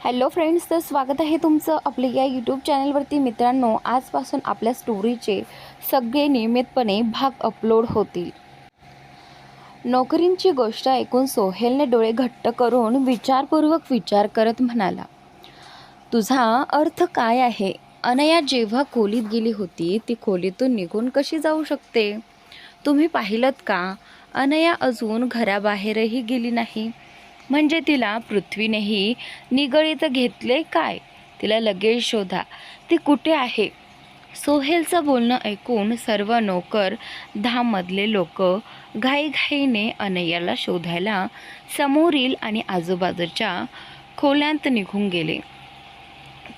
Hello friends तर स्वागत आहे तुमचं आपल्या या यूट्यूब चॅनलवरती. मित्रांनो आजपासून आपल्या स्टोरीचे सगळे नियमितपणे भाग अपलोड होतील. नोकरींची गोष्ट ऐकून सोहेलने डोळे घट्ट करून विचारपूर्वक विचार करत म्हणाला तुझा अर्थ काय आहे? अनया जेव्हा खोलीत गेली होती ती खोलीतून निघून कशी जाऊ शकते? तुम्ही पाहिलं का? अनया अजून घराबाहेरही गेली नाही. म्हणजे तिला पृथ्वीनेही निगळीत घेतले काय? तिला लगेच शोधा. ती कुठे आहे? सोहेलचं बोलणं ऐकून सर्व नोकर धाममधले लोक घाईघाईने अनय्याला शोधायला समोरील आणि आजूबाजूच्या खोल्यांत निघून गेले.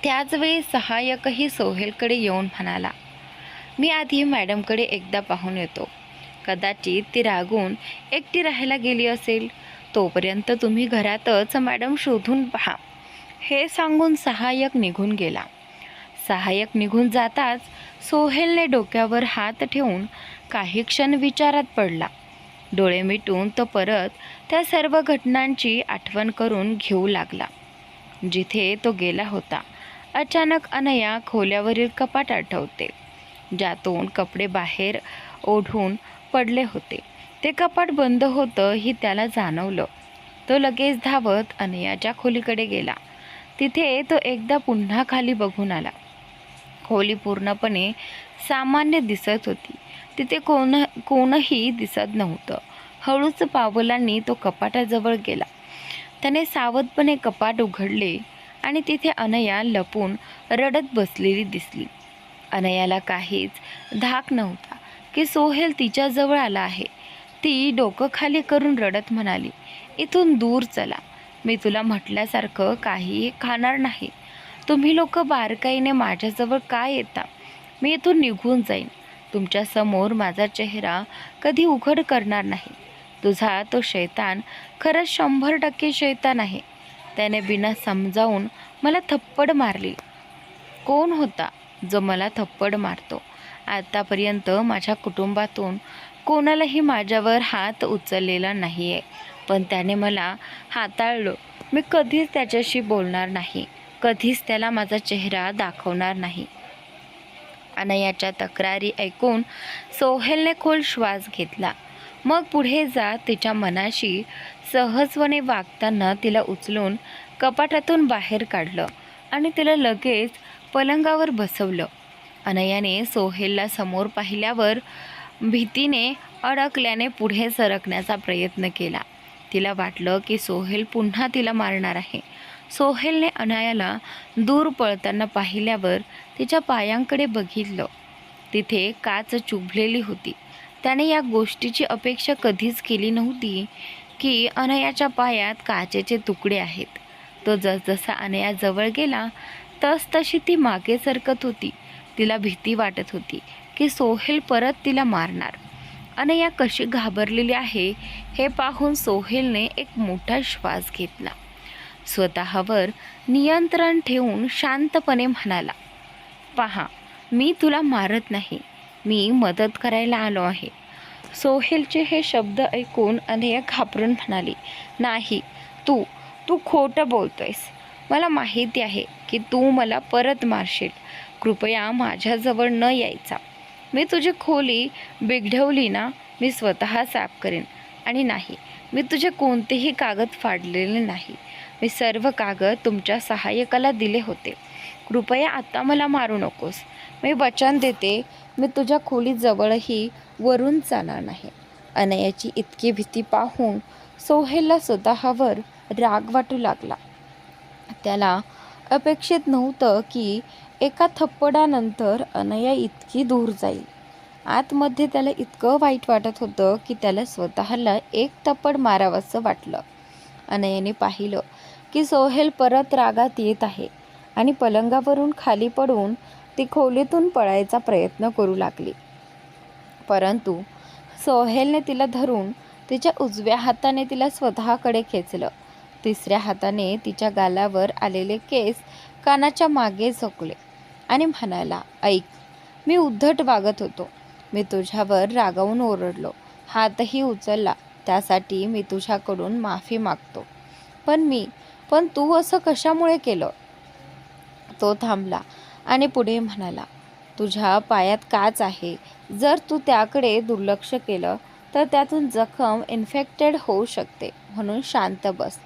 त्याचवेळी सहाय्यकही सोहेलकडे येऊन म्हणाला मी आधी मॅडमकडे एकदा पाहून येतो. कदाचित ती रागून एकटी राहायला गेली असेल. तोपर्यंत तुम्ही घरातच मॅडम शोधून पहा. हे सांगून सहाय्यक निघून गेला. सहाय्यक निघून जाताच सोहेलने डोक्यावर हात ठेवून काही क्षण विचारात पडला. डोळे मिटून तो परत त्या सर्व घटनांची आठवण करून घेऊ लागला. जिथे तो गेला होता अचानक अनया खोल्यावरील कपाट आठवते ज्यातून कपडे बाहेर ओढून पडले होते. ते कपाट बंद होतं ही त्याला जाणवलं. तो लगेच धावत अनयाच्या खोलीकडे गेला. तिथे तो एकदा पुन्हा खाली बघून आला. खोली पूर्णपणे सामान्य दिसत होती. तिथे कोण कोणही दिसत नव्हतं. हळूच पावलांनी तो कपाटाजवळ गेला. त्याने सावधपणे कपाट उघडले आणि तिथे अनया लपून रडत बसलेली दिसली. अनयाला काहीच धाक नव्हता की सोहेल तिच्याजवळ आला आहे. ती डोकं खाली करून रडत म्हणाली इथून दूर चला. मी तुला म्हटल्यासारखं काही खाणार नाही. तुम्ही लोक बारकाईने माझ्याजवळ काय येता? मी इथून निघून जाईन. तुमच्यासमोर माझा चेहरा कधी उघड करणार नाही. तुझा तो शैतान खरंच शंभर टक्के शैतान आहे. त्याने बिना समजावून मला थप्पड मारली. कोण होता जो मला थप्पड मारतो? आतापर्यंत माझ्या कुटुंबातून कोणालाही माझ्यावर हात उचललेला नाही आहे पण त्याने मला हाताळलं. मी कधीच त्याच्याशी बोलणार नाही. कधीच त्याला माझा चेहरा दाखवणार नाही. अनयाच्या तक्रारी ऐकून सोहेलने खोल श्वास घेतला. मग पुढे जात तिच्या मनाशी. सहजपणे वागताना तिला उचलून कपाटातून बाहेर काढलं आणि तिला लगेच पलंगावर बसवलं. अनयाने सोहेलला समोर पाहिल्यावर भीतीने अडकल्याने पुढे सरकण्याचा प्रयत्न केला. तिला वाटलं की सोहेल पुन्हा तिला मारणार आहे. सोहेलने अनायाला दूर पळताना पाहिल्यावर तिच्या पायांकडे बघितलं. तिथे काच चुभलेली होती. त्याने या गोष्टीची अपेक्षा कधीच केली नव्हती की अनयाच्या पायात काचेचे तुकडे आहेत. तो जसजसा अनया जवळ गेला तस तशी ती मागे सरकत होती. तिला भीती वाटत होती. की सोहेल परत तिला मारणार. अनया कशी घाबरलेली आहे हे पाहून सोहेलने एक मोठा श्वास घेतला. स्वतःवर नियंत्रण ठेवून शांतपणे म्हणाला पहा मी तुला मारत नाही. मी मदत करायला आलो आहे. सोहेलचे हे शब्द ऐकून अनया घाबरून म्हणाली नाही तू तू खोटं बोलतोयस. मला माहिती आहे की तू मला परत मारशील. कृपया माझ्याजवळ न यायचा. मी तुझी खोली बिघडवली ना मी स्वतः साफ करेन. आणि नाही मी तुझे कोणतेही कागद फाडलेले नाही. मी सर्व कागद तुमच्या सहाय्यकाला दिले होते. कृपया आत्ता मला मारू नकोस. मी वचन देते मी तुझ्या खोलीजवळही वरून जाणार नाही. अनयाची इतकी भीती पाहून सोहेलला स्वतःवर राग वाटू लागला. त्याला अपेक्षित नव्हतं की एका थप्पडानंतर अनया इतकी दूर जाईल. आतमध्ये त्याला इतकं वाईट वाटत होतं की त्याला स्वतःला एक थप्पड मारावंसं वाटलं. अनयाने पाहिलं की सोहेल परत रागात येत आहे आणि पलंगावरून खाली पडून ती खोलीतून पळायचा प्रयत्न करू लागली. परंतु सोहेलने तिला धरून तिच्या उजव्या हाताने तिला स्वतःकडे खेचलं. तिसऱ्या हाताने तिच्या गालावर आलेले केस कानाच्या मागे झोकले. आणि म्हणाला ऐक मी उद्धट वागत होतो. मी तुझ्यावर रागावून ओरडलो. हातही उचलला. त्यासाठी मी तुझ्याकडून माफी मागतो. पण मी पण तू असं कशामुळे केलं? तो थांबला आणि पुढे म्हणाला तुझ्या पायात काच आहे. जर तू त्याकडे दुर्लक्ष केलं तर त्यातून जखम इन्फेक्टेड होऊ शकते. म्हणून शांत बस.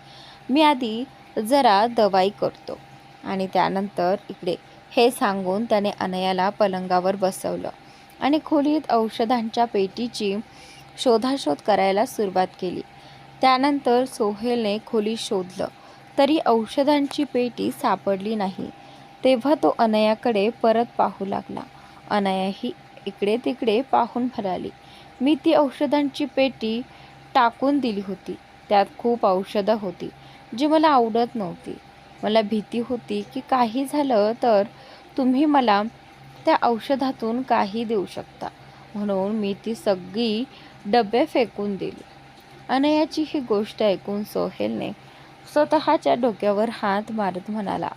मी आधी जरा दवाई करतो. आणि त्यानंतर इकडे हे सांगून त्याने अनयाला पलंगावर बसवलं आणि खोलीत औषधांच्या पेटीची शोधाशोध करायला सुरुवात केली. त्यानंतर सोहेलने खोली शोधलं तरी औषधांची पेटी सापडली नाही. तेव्हा तो अनयाकडे परत पाहू लागला. अनयाही इकडे तिकडे पाहून फराली मी ती औषधांची पेटी टाकून दिली होती. त्यात खूप औषधं होती जी मला आवडत नव्हती. मला भीती होती की काही झालं तर तुम्ही मला त्या औषधातून काही देऊ शकता. म्हणून मी ती सगळी डबे फेकून दिली. अनयाची ही गोष्ट ऐकून सोहेलने स्वतःच्या डोक्यावर हात मारत म्हणाला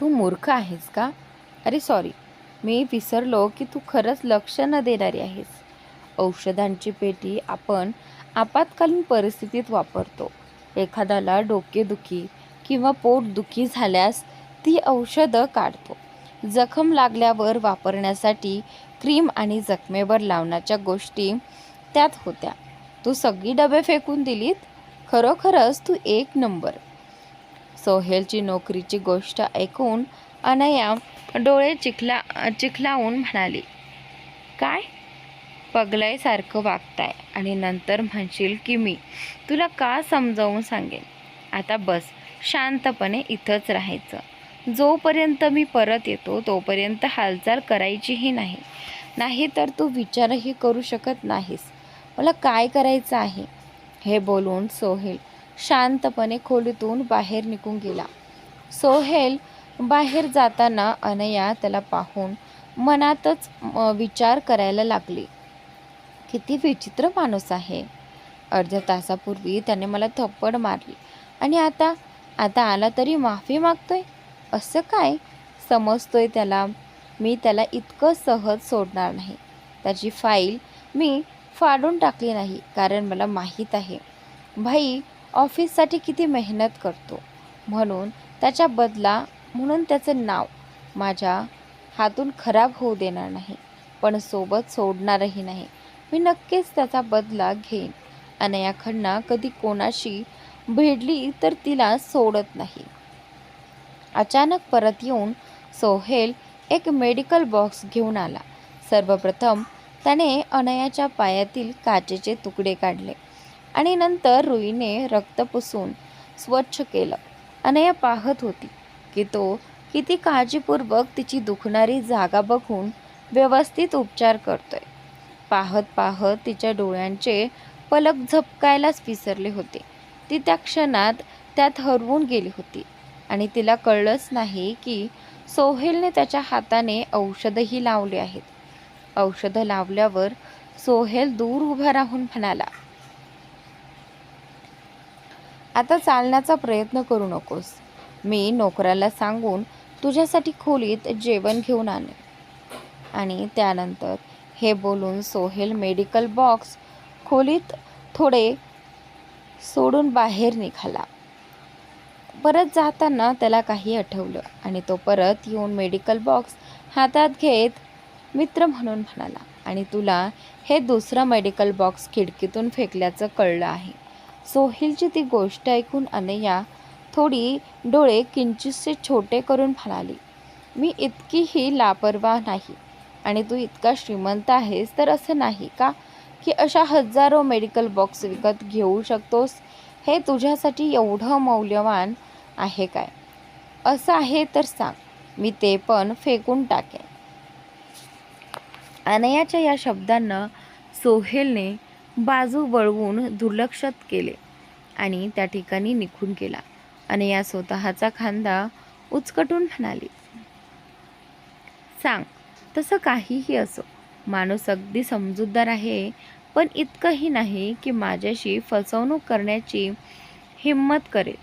तू मूर्ख आहेस का? अरे सॉरी मी विसरलो की तू खरंच लक्ष न देणारी आहेस. औषधांची पेटी आपण आपत्कालीन परिस्थितीत वापरतो. एखाद्याला डोकेदुखी किंवा पोटदुखी झाल्यास ती औषधं काढतो. जखम लागल्यावर वापरण्यासाठी क्रीम आणि जखमेवर लावण्याच्या गोष्टी त्यात होत्या. तू सगळी डबे फेकून दिलीत? खरोखरच तू एक नंबर. सोहेलची नोकरीची गोष्ट ऐकून अनया डोळे चिखला चिखलावून म्हणाली काय? पगलाईसारखं वागताय आणि नंतर म्हणशील की मी तुला का समजावून सांगेन? आता बस शांतपणे इथंच राहायचं. जोपर्यंत मी परत येतो तोपर्यंत हालचाल करायचीही नाही. नाही तर तू विचारही करू शकत नाहीस. मला काय करायचं आहे? हे बोलून सोहेल शांतपणे खोलीतून बाहेर निघून गेला. सोहेल बाहेर जाताना अनया त्याला पाहून मनातच विचार करायला लागली. किती विचित्र माणूस आहे. अर्ध्या तासापूर्वी त्याने मला थप्पड मारली. आणि आता आता आला तरी माफी मागतोय? असं काय समजतोय त्याला? मी त्याला इतकं सहज सोडणार नाही. त्याची फाईल मी फाडून टाकली नाही कारण मला माहीत आहे. भाई ऑफिससाठी किती मेहनत करतो. म्हणून त्याच्या बदला म्हणून त्याचं नाव माझ्या हातून खराब होऊ देणार नाही पण सोबत सोडणारही नाही. मी नक्कीच त्याचा बदला घेईन. अनया खन्ना कधी कोणाशी भिडली तर तिला सोडत नाही. अचानक परत येऊन सोहेल एक मेडिकल बॉक्स घेऊन आला. सर्वप्रथम त्याने अनयाच्या पायातील काचेचे तुकडे काढले आणि नंतर रुईने रक्त पुसून स्वच्छ केलं. अनया पाहत होती की तो किती काळजीपूर्वक तिची दुखणारी जागा बघून व्यवस्थित उपचार करतोय. पाहत पाहत तिच्या डोळ्यांचे पलक झपकायलाच विसरले होते. ती त्या क्षणात त्यात हरवून गेली होती. आणि तिला कळलंच नाही की सोहेलने त्याच्या हाताने औषधही लावले आहेत. औषधं लावल्यावर सोहेल दूर उभा राहून म्हणाला आता चालण्याचा प्रयत्न करू नकोस. मी नोकराला सांगून तुझ्यासाठी खोलीत जेवण घेऊन आणेन आणि त्यानंतर हे बोलून सोहेल मेडिकल बॉक्स खोलीत थोडे सोडून बाहेर निघाला. परत जाताना त्याला काही आठवलं आणि तो परत येऊन मेडिकल बॉक्स हातात घेत मित्र म्हणून म्हणाला आणि तुला हे दुसरं मेडिकल बॉक्स खिडकीतून फेकल्याचं कळलं आहे. सोहेलची ती गोष्ट ऐकून अनया थोडी डोळे किंचितसे छोटे करून म्हणाली मी इतकीही लापरवाह नाही आणि तू इतका श्रीमंत आहेस तर असं नाही का की अशा हजारो मेडिकल बॉक्स विकत घेऊ शकतोस? हे तुझ्यासाठी एवढं मौल्यवान आहे काय? असं आहे तर सांग. मी ते पण फेकून टाकेन. अनयाच्या या शब्दांना सोहेलने बाजू वळवून दुर्लक्षत केले आणि त्या ठिकाणी निघून गेला. अनया स्वतःचा खांदा उचकटून म्हणाली सांग तसं काहीही असो. माणूस अगदी समजूतदार आहे पण इतकंही नाही की माझ्याशी फसवणूक करण्याची हिंमत करेल.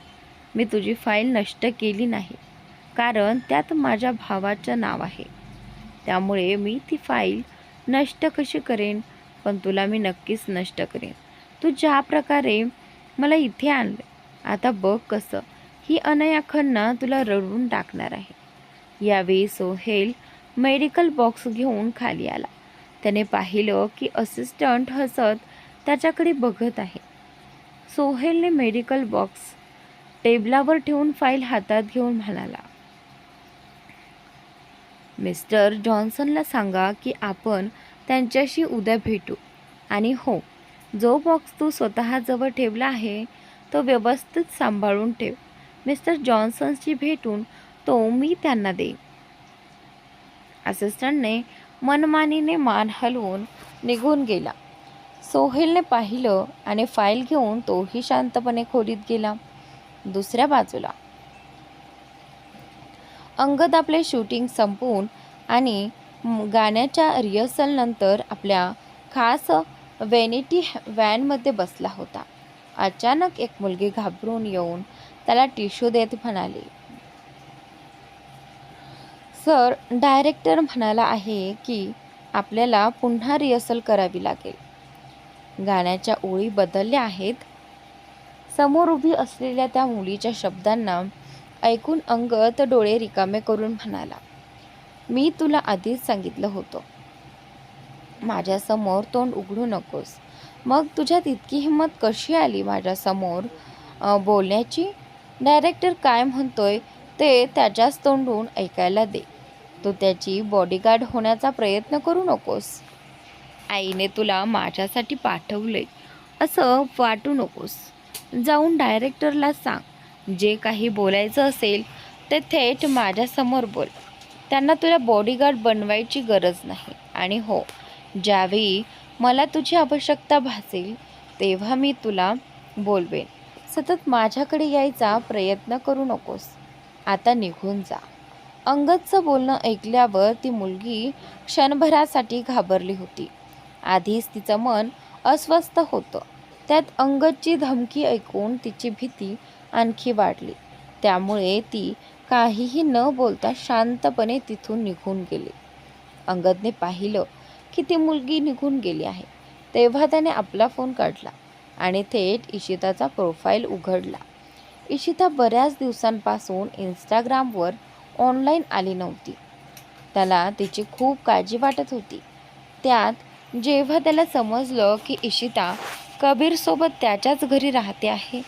मी तुझी फाईल नष्ट केली नाही. कारण त्यात माझ्या भावाचं नाव आहे. त्यामुळे मी ती फाईल नष्ट कशी करेन? पण तुला मी नक्कीच नष्ट करेन. तू ज्या प्रकारे मला इथे आणलं आता बघ कसं ही अनया खन्ना तुला रडवून टाकणार आहे. यावेळी सोहेल मेडिकल बॉक्स घेऊन खाली आला. त्याने पाहिलं की असिस्टंट हसत त्याच्याकडे बघत आहे. सोहेलने मेडिकल बॉक्स टेबलावर ठेवून फाईल हातात घेऊन म्हणाला मिस्टर जॉन्सनला सांगा की आपण त्यांच्याशी उद्या भेटू. आणि हो जो बॉक्स तू स्वतःजवळ ठेवला आहे तो व्यवस्थित सांभाळून ठेव. मिस्टर जॉन्सनशी भेटून तो मी त्यांना देईन. असिस्टंटने मनमानीने मान हलवून निघून गेला. सोहेलने पाहिलं आणि फाईल घेऊन तोही शांतपणे खोलीत गेला. दुसऱ्या बाजूला. अंगद आपले शूटिंग संपवून आणि गाण्याच्या रिहर्सलनंतर आपल्या खास वेनिटी व्हॅनमध्ये बसला होता. अचानक एक मुलगी घाबरून येऊन त्याला टिश्यू देत म्हणाली सर डायरेक्टर म्हणाला आहे की आपल्याला पुन्हा रिहर्सल करावी लागेल. गाण्याच्या ओळी बदलल्या आहेत समोर उभी असलेल्या त्या मुलीच्या शब्दांना ऐकून अंगत डोळे रिकामे करून म्हणाला मी तुला आधीच सांगितलं होतं. माझ्यासमोर तोंड उघडू नकोस. मग तुझ्यात इतकी हिंमत कशी आली माझ्यासमोर बोलण्याची? डायरेक्टर काय म्हणतोय ते त्याच्याच तोंडून ऐकायला दे. तू त्याची बॉडीगार्ड होण्याचा प्रयत्न करू नकोस. आईने तुला माझ्यासाठी पाठवले असं वाटू नकोस. जाऊन डायरेक्टरला सांग. जे काही बोलायचं असेल ते थेट माझ्यासमोर बोल. त्यांना तुला बॉडीगार्ड बनवायची गरज नाही. आणि हो ज्यावेळी मला तुझी आवश्यकता भासेल तेव्हा मी तुला बोलवेन. सतत माझ्याकडे यायचा प्रयत्न करू नकोस. आता निघून जा. अंगदचं बोलणं ऐकल्यावर ती मुलगी क्षणभरासाठी घाबरली होती. आधीच तिचं मन अस्वस्थ होतं. त्यात अंगदची धमकी ऐकून तिची भीती आणखी वाढली. त्यामुळे ती काहीही न बोलता शांतपणे तिथून निघून गेली. अंगदने पाहिलं की ती मुलगी निघून गेली आहे. तेव्हा त्याने आपला फोन काढला आणि थेट इशिताचा प्रोफाईल उघडला. इशिता बऱ्याच दिवसांपासून इंस्टाग्रामवर ऑनलाईन आली नव्हती. त्याला तिची खूप काळजी वाटत होती. त्यात जेव्हा त्याला समजलं की इशिता कबीरसोबत त्याच्याच घरी राहते आहे.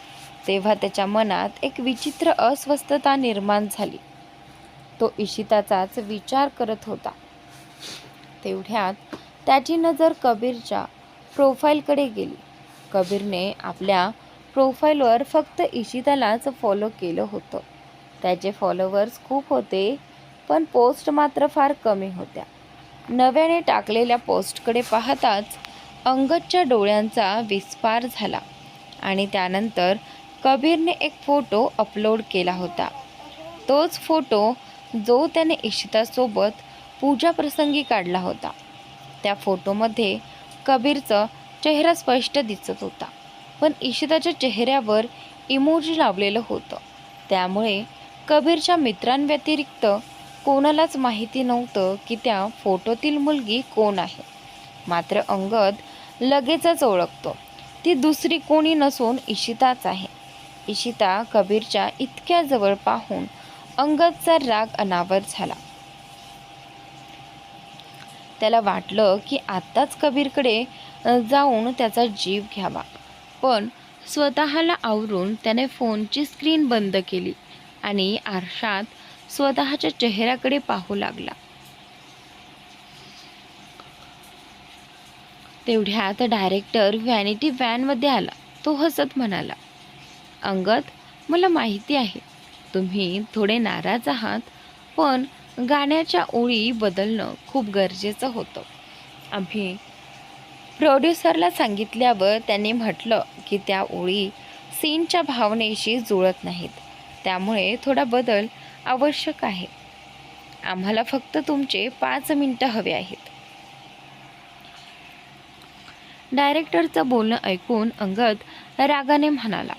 तेव्हा त्याच्या मनात एक विचित्र अस्वस्थता निर्माण झाली. तो इशिताचाच विचार करत होता. तेवढ्यात त्याची नजर कबीरच्या प्रोफाईलकडे गेली. कबीरने आपल्या प्रोफाईलवर फक्त इशितालाच फॉलो केलं होतं. त्याचे फॉलोवर्स खूप होते पण पोस्ट मात्र फार कमी होत्या. नव्याने टाकलेल्या पोस्टकडे पाहताच अंगदच्या डोळ्यांचा विस्पार झाला आणि त्यानंतर कबीरने एक फोटो अपलोड केला होता. तोच फोटो जो त्याने इशितासोबत पूजाप्रसंगी काढला होता. त्या फोटोमध्ये कबीरचं चेहरा स्पष्ट दिसत होता पण इशिताच्या चेहऱ्यावर इमोजी लावलेलं होतं. त्यामुळे कबीरच्या मित्रांव्यतिरिक्त कोणालाच माहिती नव्हतं की त्या फोटोतील मुलगी कोण आहे. मात्र अंगद लगेचच ओळखतो. ती दुसरी कोणी नसून इशिताच आहे. इशिता कबीरच्या इतक्या जवळ पाहून अंगदचा राग अनावर झाला. त्याला वाटलं की आत्ताच कबीरकडे जाऊन त्याचा जीव घ्यावा. पण स्वतःला आवरून त्याने फोनची स्क्रीन बंद केली आणि आरशात स्वतःच्या चेहऱ्याकडे पाहू लागला. तेवढ्यात डायरेक्टर व्हॅनिटी व्हॅनमध्ये आला. तो हसत म्हणाला अंगद मला माहिती आहे तुम्ही थोडे नाराज आहात पण गाण्याच्या ओळी बदलणं खूप गरजेचं होतं. आम्ही प्रोड्युसरला सांगितल्यावर त्यांनी म्हटलं की त्या ओळी सीनच्या भावनेशी जुळत नाहीत. त्यामुळे थोडा बदल आवश्यक आहे. आम्हाला फक्त तुमचे पाच मिनटं हवे आहेत. डायरेक्टरचं बोलणं ऐकून अंगद रागाने म्हणाला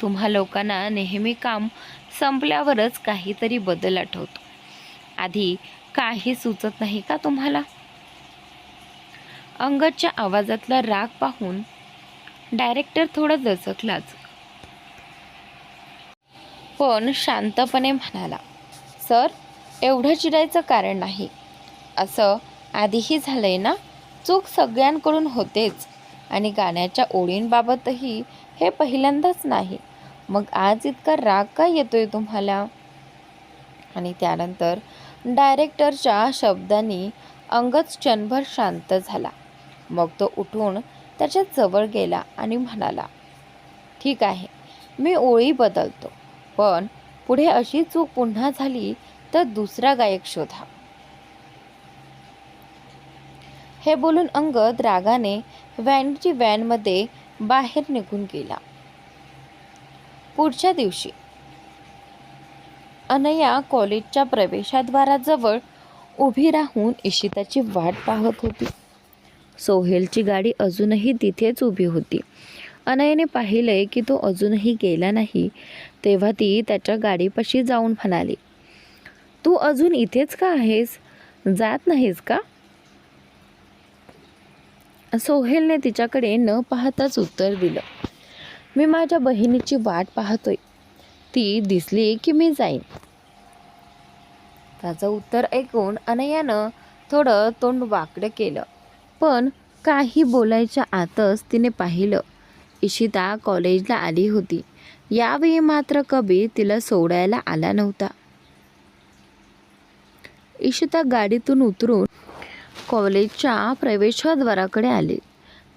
तुम्हा लोकांना नेहमी काम संपल्यावरच काहीतरी बदल आठवतो. आधी काही सुचत नाही का तुम्हाला? अंगदच्या आवाजातला राग पाहून डायरेक्टर थोडा दचकलाच पण शांतपणे म्हणाला सर एवढं चिडायचं कारण नाही. असं आधीही झालंय ना? चूक सगळ्यांकडून होतेच. आणि गाण्याच्या ओळींबाबतही हे पहिल्यांदाच नाही. मग आज इतका राग का येतोय तुम्हाला? आणि त्यानंतर डायरेक्टरच्या शब्दांनी अंगच क्षणभर शांत झाला. मग तो उठून त्याच्याजवळ गेला आणि म्हणाला ठीक आहे मी ओळी बदलतो. पण पुढे अशी चूक पुन्हा झाली तर दुसरा गायक शोधा. हे बोलून अंगद रागाने व्हॅनची व्हॅनमध्ये बाहेर निघून गेला. पुढच्या दिवशी अनया कॉलेजच्या प्रवेशाद्वाराजवळ उभी राहून इशिताची वाट पाहत होती. सोहेलची गाडी अजूनही तिथेच उभी होती. अनयने पाहिले की तो अजूनही गेला नाही तेव्हा ती त्याच्या गाडीपाशी जाऊन म्हणाली तू अजून इथेच का आहेस? जात नाहीस का? सोहेलने तिच्याकडे न पाहताच उत्तर दिलं. मी माझ्या बहिणीची वाट पाहतोय. ती दिसली की मी जाईन. त्याचं उत्तर ऐकून अनयानं थोडं तोंड वाकडं केलं. पण काही बोलायच्या आतच तिने पाहिलं इशिता कॉलेजला आली होती. यावेळी मात्र कबीर तिला सोडायला आला नव्हता. इशिता गाडीतून उतरून कॉलेजच्या प्रवेशद्वाराकडे आले.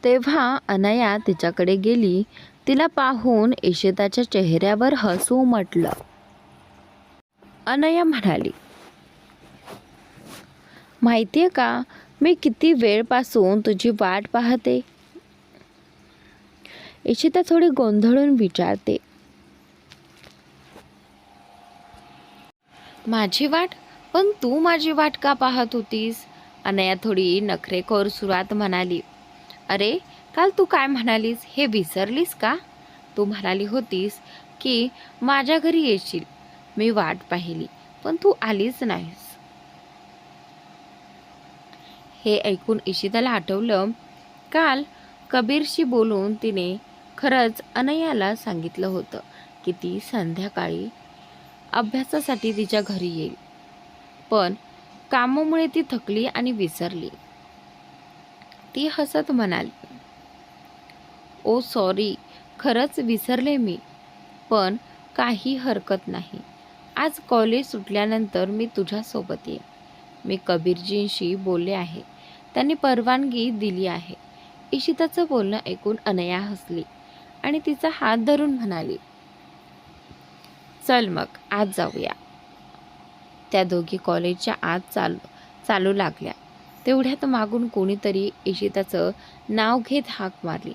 तेव्हा अनया तिच्याकडे गेली. तिला पाहून इशिताच्या चेहऱ्यावर हसू म्हटलं. अनया म्हणाली माहितीये का मी किती वेळपासून तुझी वाट पाहते? इशिता थोडी गोंधळून विचारते माझी वाट? पण तू माझी वाट का पाहत होतीस? अनया थोडी नखरेखोर सुरात म्हणाली. अरे काल तू काय म्हणालीस? हे विसरलीस का? तू म्हणाली होतीस की माझ्या घरी येशील. मी वाट पाहिली पण तू आलीच नाहीस. हे ऐकून इशिताला आठवलं काल कबीरशी बोलून तिने खरंच अनयाला सांगितलं होतं की ती संध्याकाळी अभ्यासासाठी तिच्या घरी येईल. पण कामामुळे ती थकली आणि विसरली. ती हसत म्हणाली ओ सॉरी खरंच विसरले मी पण काही हरकत नाही. आज कॉलेज सुटल्यानंतर मी तुझ्यासोबत ये मी कबीरजींशी बोलले आहे. त्यांनी परवानगी दिली आहे. इशिताचं बोलणं ऐकून अनया हसली आणि तिचा हात धरून म्हणाली चल मग आज जाऊया. त्या दोघी कॉलेजच्या आत चालू चालू लागल्या. तेवढ्यात मागून कोणीतरी इशिताचं नाव घेत हाक मारली.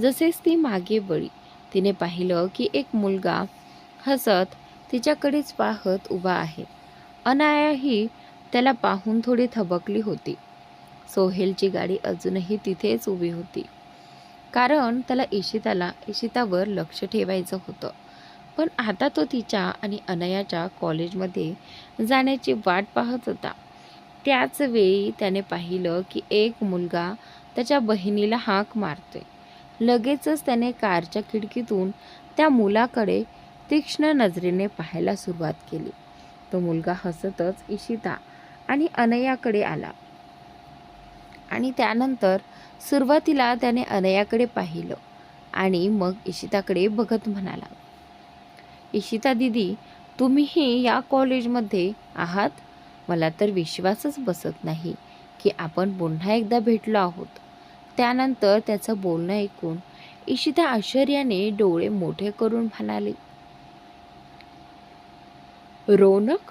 जसेच ती मागे वळी तिने पाहिलं की एक मुलगा हसत तिच्याकडेच पाहत उभा आहे. अनायाही त्याला पाहून थोडी थबकली होती. सोहेलची गाडी अजूनही तिथेच उभी होती. कारण त्याला इशिताला इशितावर लक्ष ठेवायचं होतं. पण आता तो तिच्या आणि अनयाच्या कॉलेजमध्ये जाण्याची वाट पाहत होता. त्याच वेळी त्याने पाहिलं की एक मुलगा त्याच्या बहिणीला हाक मारतोय. लगेचच त्याने कारच्या खिडकीतून त्या मुलाकडे तीक्ष्ण नजरेने पाहायला सुरुवात केली. तो मुलगा हसतच इशिता आणि अनयाकडे आला. आणि त्यानंतर सुरुवातीला त्याने अनयाकडे पाहिलं आणि मग इशिताकडे बघत म्हणाला इशिता दिदी तुम्हीही या कॉलेजमध्ये आहात? मला तर विश्वासच बसत नाही की आपण पुन्हा एकदा भेटलो आहोत. त्यानंतर त्याचं बोलणं ऐकून इशिता आश्चर्याने डोळे मोठे करून म्हणाले रोनक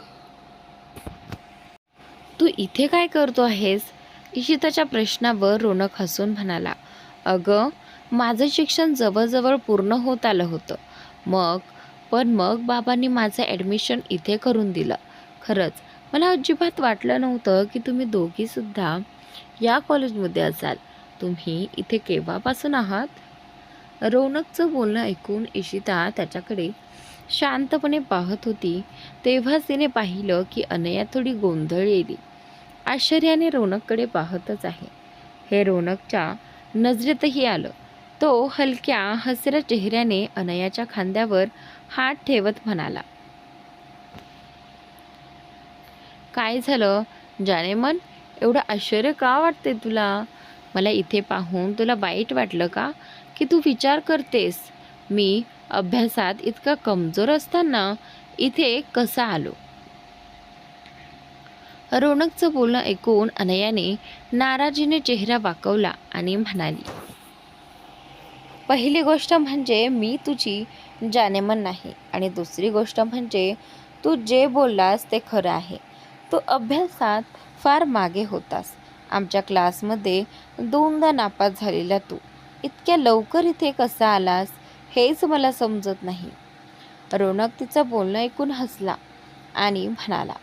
तू इथे काय करतो आहेस? इशिताच्या प्रश्नावर रोनक हसून म्हणाला अगं माझं शिक्षण जवळजवळ पूर्ण होत आलं होतं. मग पण मग बाबांनी माझं ॲडमिशन इथे करून दिलं. खरंच मला अजिबात वाटलं नव्हतं की तुम्ही दोघीसुद्धा या कॉलेजमध्ये असाल. तुम्ही इथे केव्हापासून आहात? रौनकचं बोलणं ऐकून इशिता त्याच्याकडे शांतपणे पाहत होती. तेव्हाच तिने पाहिलं की अनया थोडी गोंधळलेली. आश्चर्याने रौनककडे पाहतच आहे. हे रौनकच्या नजरेतही आलं. तो हलक्या हसऱ्या चेहऱ्याने अनयाच्या खांद्यावर हात ठेवत म्हणाला. काय झालं? जाने मन एवढं आश्चर्य का वाटते तुला? मला इथे पाहून तुला वाईट वाटलं का? की तू विचार करतेस? मी अभ्यासात इतका कमजोर असताना इथे कसा आलो? रोनकचं बोलणं ऐकून अनयाने नाराजीने चेहरा वाकवला आणि म्हणाली पहिली गोष्ट म्हणजे मी तुझी जानेमन नाही. आणि दुसरी गोष्ट म्हणजे तू जे बोललास ते खरं आहे. तू अभ्यासात फार मागे होतास. आमच्या क्लासमध्ये दोनदा नापास झालेला तू. इतक्या लवकर इथे कसा आलास हेच मला समजत नाही. रोनक तिचं बोलणं ऐकून हसला आणि म्हणाला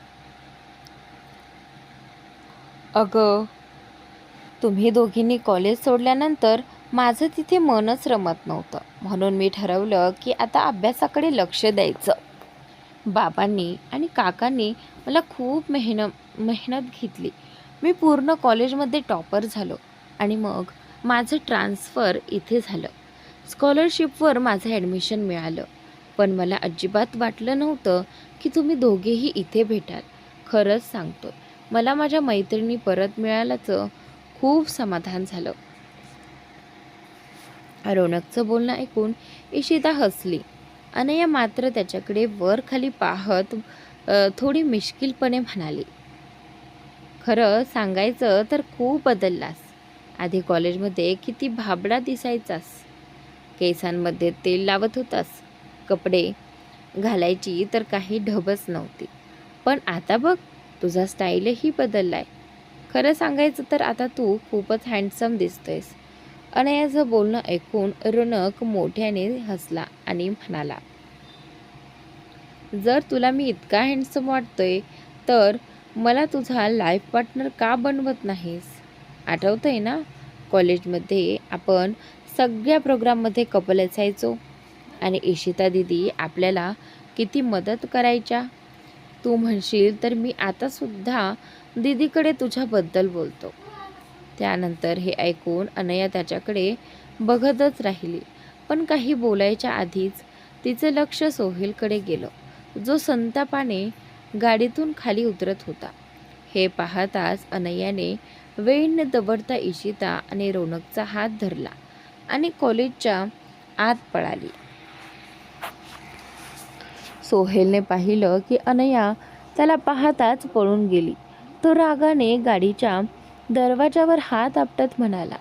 अगं तुम्ही दोघींनी कॉलेज सोडल्यानंतर माझं तिथे मनच रमत नव्हतं. म्हणून मी ठरवलं की आता अभ्यासाकडे लक्ष द्यायचं. बाबांनी आणि काकांनी मला खूप मेहन मेहनत घेतली. मी पूर्ण कॉलेजमध्ये टॉपर झालो आणि मग माझं ट्रान्सफर इथे झालं. स्कॉलरशिपवर माझं ॲडमिशन मिळालं. पण मला अजिबात वाटलं नव्हतं की तुम्ही दोघेही इथे भेटाल. खरंच सांगतो मला माझ्या मैत्रिणी परत मिळाल्याचं खूप समाधान झालं. रौनकचं बोलणं ऐकून इशिता हसली. अनया मात्र त्याच्याकडे वर खाली पाहत थोडी मिश्किलपणे म्हणाली खरं सांगायचं तर खूप बदललास. आधी कॉलेजमध्ये किती भाबडा दिसायचास. केसांमध्ये तेल लावत होतास. कपडे घालायची तर काही ढबच नव्हती. पण आता बघ तुझा स्टाईलही बदललाय. खरं सांगायचं तर आता तू खूपच हँडसम दिसतोयस. अनयाचं बोलणं ऐकून रोनक मोठ्याने हसला आणि म्हणाला जर तुला मी इतका हँडसम वाटतोय तर मला तुझा लाईफ पार्टनर का बनवत नाहीस? आठवतंय ना? कॉलेजमध्ये आपण सगळ्या प्रोग्राममध्ये कपल असायचो आणि इशिता दिदी आपल्याला किती मदत करायच्या? तू म्हणशील तर मी आतासुद्धा दीदीकडे तुझ्याबद्दल बोलतो. त्यानंतर हे ऐकून अनया त्याच्याकडे बघतच राहिली. पण काही बोलायच्या आधीच तिचं लक्ष सोहेलकडे गेलं. जो संतापाने गाडीतून खाली उतरत होता. हे पाहताच अनयाने वेण न इशिता आणि रोनकचा हात धरला आणि कॉलेजच्या आत पळाली. सोहेलने पाहिलं की अनया त्याला पाहताच पळून गेली. तो रागाने गाडीच्या दरवाजावर हात आपटत म्हणाला.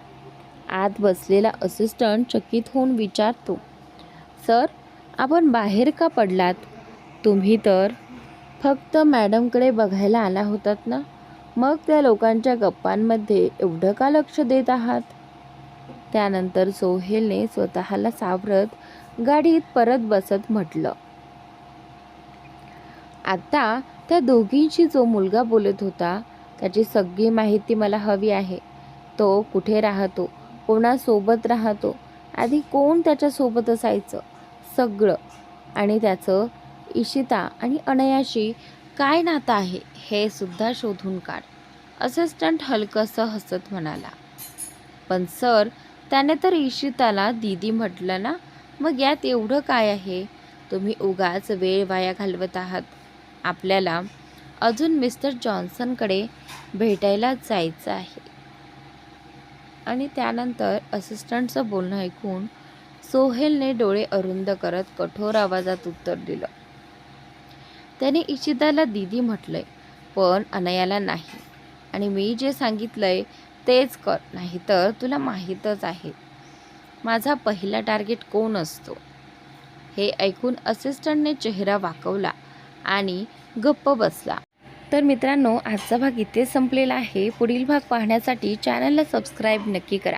आत बसलेला असिस्टंट चकित होऊन विचारतो सर आपण बाहेर का पडलात? तुम्ही तर फक्त मॅडमकडे बघायला आला होतात ना? मग त्या लोकांच्या गप्पांमध्ये एवढं का लक्ष देत आहात? त्यानंतर सोहेलने स्वतःला सावरत गाडीत परत बसत म्हटलं. आता त्या दोघींशी जो मुलगा बोलत होता त्याची सगळी माहिती मला हवी आहे. तो कुठे राहतो? कोणासोबत राहतो? आधी कोण त्याच्यासोबत असायचं? सगळं. आणि त्याचं इशिता आणि अनयाशी काय नातं आहे हे सुद्धा शोधून काढ. असिस्टंट हलकंसं हसत म्हणाला. पण सर त्याने तर इशिताला दीदी म्हटलं ना? मग यात एवढं काय आहे? तुम्ही उगाच वेळ वाया घालवत आहात. आपल्याला अजून मिस्टर जॉन्सनकडे भेटायला जायचं आहे. आणि त्यानंतर असिस्टंटचं बोलणं ऐकून सोहेलने डोळे अरुंद करत कठोर आवाजात उत्तर दिलं. त्याने इशिताला दीदी म्हटलंय पण अनयाला नाही. आणि मी जे सांगितलंय तेच कर नाहीतर तुला माहीतच आहे. माझा पहिला टार्गेट कोण असतो? हे ऐकून असिस्टंटने चेहरा वाकवला आणि गप्प बसला. तर मित्रांनो आजचा भाग इथे संपलेला आहे. पुढील भाग पाहण्यासाठी चॅनलला सबस्क्राईब नक्की करा.